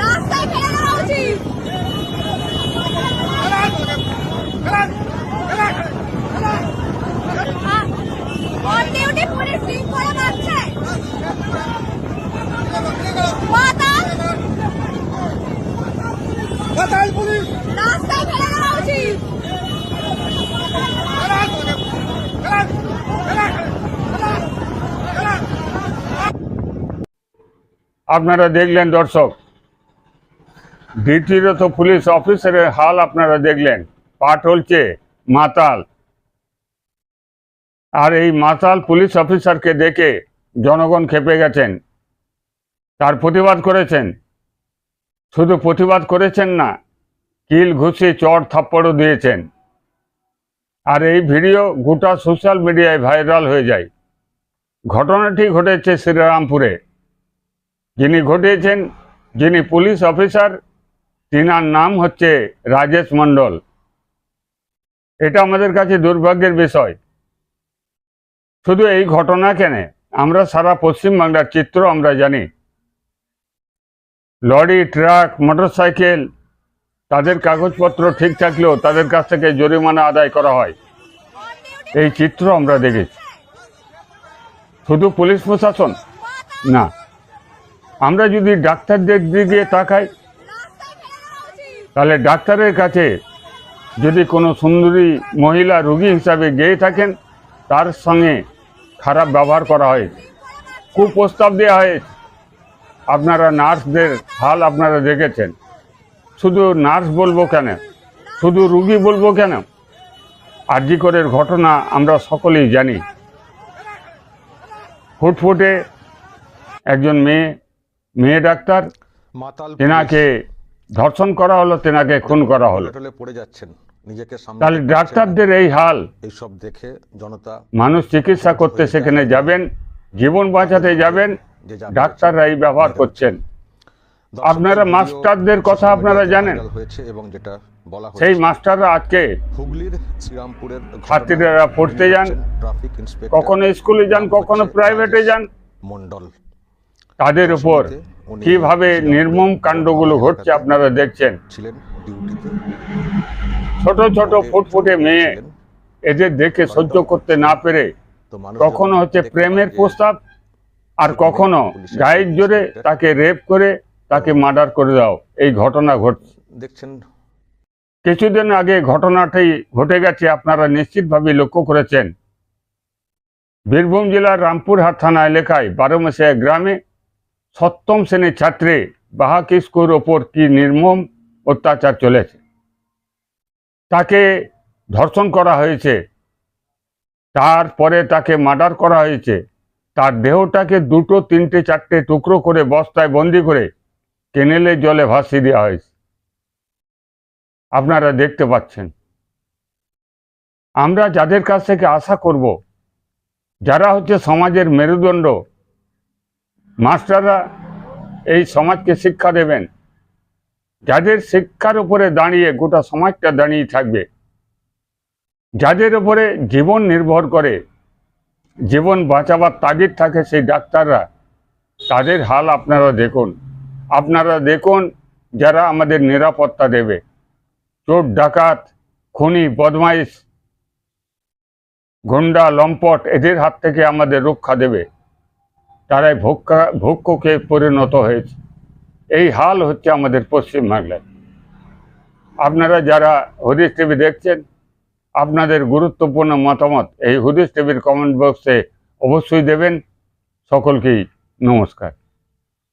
রাস্তায় ফেলে দেওয়া উচিত! ডিউটি পুলিশ করে মারছে বাতাস রাস্তায় ফেলে দেওয়া উচিত আপনারা দেখলেন দর্শক। ডিউটিরত পুলিশ অফিসারের হাল আপনারা দেখলেন। পাট হলছে মাতাল। আর এই মাতাল পুলিশ অফিসারকে দেখে জনগণ খেপে গেছেন। তার প্রতিবাদ করেছেন। শুধু প্রতিবাদ করেছেন না, কিল ঘুষি চড় থাপ্পড়ও দিয়েছেন। আর এই ভিডিও গোটা সোশ্যাল মিডিয়ায় ভাইরাল হয়ে যায়। ঘটনাটি ঘটেছে শ্রীরামপুরে। যিনি ঘটিয়েছেন, যিনি পুলিশ অফিসার, তিনার নাম হচ্ছে রাজেশ মণ্ডল। এটা আমাদের কাছে দুর্ভাগ্যের বিষয়। শুধু এই ঘটনা কেন, আমরা সারা পশ্চিমবাংলার চিত্র আমরা জানি। লরি, ট্রাক, মোটরসাইকেল, তাদের কাগজপত্র ঠিক থাকলেও তাদের কাছ থেকে জরিমানা আদায় করা হয়। এই চিত্র আমরা দেখেছি। শুধু পুলিশ প্রশাসন? না। আমরা যদি ডাক্তারদের দিকে তাকাই, তাহলে ডাক্তারের কাছে যদি কোনো সুন্দরী মহিলা রোগী হিসাবে গিয়ে থাকেন, তার সঙ্গে খারাপ ব্যবহার করা হয়, খুব প্রস্তাব দেওয়া হয় আপনারা নার্সদের হাল আপনারা দেখেছেন। শুধু নার্স বলব কেন? শুধু রুগী বলব কেন? আরজিকরের ঘটনা আমরা সকলেই জানি। ফুটফুটে একজন মেয়ে মেয়ে ডাক্তার তেনাকে ধর্ষণ করা হলো তেনাকে খুন করা হলো। পড়ে যাচ্ছেন নিজেকে তাহলে ডাক্তারদের এই হাল। এইসব দেখে জনতা মানুষ চিকিৎসা করতে সেখানে যাবেন জীবন বাঁচাতে যাবেন ডাক্তাররা এই ব্যবহার করছেন। আপনারা মাস্টারদের কথা আপনারা জানেন। হয়েছে এবং যেটা বলা সেই মাস্টাররা আজকে হুগলির শ্রীরামপুরের ছাত্রীরা পড়তে যান কখনো স্কুলে যান কখনো প্রাইভেটে যান। মন্ডল তাদের উপর কীভাবে নির্মম কাণ্ডগুলো ঘটছে আপনারা দেখছেন। ছোট ছোট ফুটফুটে মেয়ে এদের দেখে সহ্য করতে না পেরে কখনো হচ্ছে প্রেমের প্রস্তাব আর কখনো গায়ের জোরে তাকে রেপ করে তাকে মার্ডার করে দাও। এই ঘটনা ঘটছে। দেখছেন। কিছুদিন আগে ঘটনাটি ঘটে গেছে আপনারা নিশ্চিতভাবে লক্ষ্য করেছেন। বীরভূম জেলার রামপুরহাট থানা এলাকায় বারোমাসিয়া গ্রামে সপ্তম শ্রেণির ছাত্রী বাহা কিস্কুর ওপর কি নির্মম অত্যাচার চলেছে? তাকে ধর্ষণ করা হয়েছে, তারপরে তাকে মার্ডার করা হয়েছে, তার দেহটাকে দুটো, তিনটে, চারটে টুকরো করে বস্তায় বন্দি করে কেনেলে জলে ভাসিয়ে দেওয়া হয়েছে। আপনারা দেখতে পাচ্ছেন। আমরা যাদের কাছ থেকে আশা করব, যারা হচ্ছে সমাজের মেরুদণ্ড মাস্টাররা এই সমাজকে শিক্ষা দেবেন। যাদের শিক্ষার উপরে দাঁড়িয়ে গোটা সমাজটা দাঁড়িয়ে থাকবে, যাদের উপরে জীবন নির্ভর করে, জীবন বাঁচাবার তাগিদ থাকে সেই ডাক্তাররা, তাদের হাল আপনারা দেখুন। আপনারা দেখুন যারা আমাদের নিরাপত্তা দেবে। চোর, ডাকাত, খুনি, বদমাইশ, গুন্ডা, লম্পট, এদের হাত থেকে আমাদের রক্ষা দেবে। তারাই ভোক্কা ভোগ্যকে পরিণত হয়েছে। এই হাল হচ্ছে আমাদের পশ্চিমবাংলায় আপনারা যারা হদিস টিভি দেখছেন, আপনাদের গুরুত্বপূর্ণ মতামত এই হদিস টিভির কমেন্ট বক্সে অবশ্যই দেবেন। সকলকেই নমস্কার।